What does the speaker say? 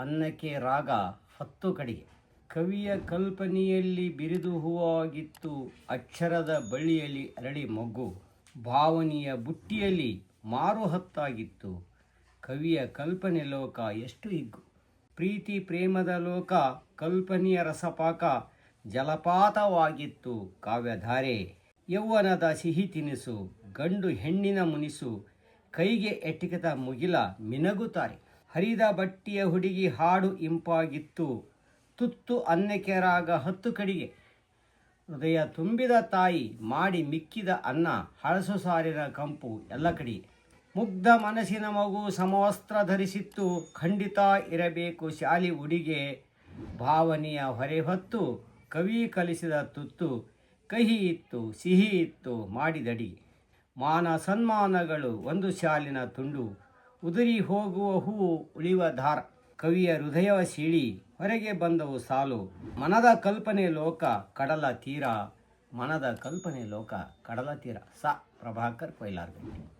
ಅನ್ನಕ್ಕೆ ರಾಗ ಹತ್ತು ಕಡೆಗೆ. ಕವಿಯ ಕಲ್ಪನೆಯಲ್ಲಿ ಬಿರಿದು ಹೂವಾಗಿತ್ತು, ಅಕ್ಷರದ ಬಳ್ಳಿಯಲ್ಲಿ ಅರಳಿ ಮೊಗ್ಗು, ಭಾವನೆಯ ಬುಟ್ಟಿಯಲ್ಲಿ ಮಾರು ಹತ್ತಾಗಿತ್ತು. ಕವಿಯ ಕಲ್ಪನೆ ಲೋಕ ಎಷ್ಟು ಹಿಗ್ಗು. ಪ್ರೀತಿ ಪ್ರೇಮದ ಲೋಕ ಕಲ್ಪನೆಯ ರಸಪಾಕ ಜಲಪಾತವಾಗಿತ್ತು. ಕಾವ್ಯಧಾರೆ, ಯೌವನದ ಸಿಹಿ ತಿನಿಸು, ಗಂಡು ಹೆಣ್ಣಿನ ಮುನಿಸು, ಕೈಗೆ ಎಟಿಕದ ಮುಗಿಲ ಮಿನಗುತ್ತಾರೆ. ಹರಿದ ಬಟ್ಟಿಯ ಹುಡುಗಿ ಹಾಡು ಇಂಪಾಗಿತ್ತು. ತುತ್ತು ಅನ್ನಕ್ಕೆ ರಾಗ ಹತ್ತು ಕಡಿಗೆ. ಹೃದಯ ತುಂಬಿದ ತಾಯಿ ಮಾಡಿ ಮಿಕ್ಕಿದ ಅನ್ನ, ಹಳಸು ಸಾರಿನ ಕಂಪು ಎಲ್ಲ ಕಡೆ ಮುಗ್ಧ ಮನಸ್ಸಿನ ಮಗು ಸಮವಸ್ತ್ರ ಧರಿಸಿತ್ತು. ಖಂಡಿತ ಇರಬೇಕು ಶಾಲಿ ಉಡಿಗೆ. ಭಾವನೆಯ ಹೊರೆ ಹೊತ್ತು ಕವಿ ಕಲಿಸಿದ ತುತ್ತು. ಕಹಿ ಇತ್ತು, ಸಿಹಿ ಇತ್ತು, ಮಾಡಿದಡಿ. ಮಾನ ಸನ್ಮಾನಗಳು ಒಂದು ಶಾಲಿನ ತುಂಡು. ಉದುರಿ ಹೋಗುವ ಹೂವು ಉಳಿಯುವ ದಾರ ಕವಿಯ ಹೃದಯವ ಸೀಳಿ ಹೊರಗೆ ಬಂದವು ಸಾಲು. ಮನದ ಕಲ್ಪನೆ ಲೋಕ, ಕಡಲ ತೀರ. ಮನದ ಕಲ್ಪನೆ ಲೋಕ, ಕಡಲ ತೀರ. ಸ. ಪ್ರಭಾಕರ್ ಕೊಯ್ಲಾರ್ಗಟ್ಟಿ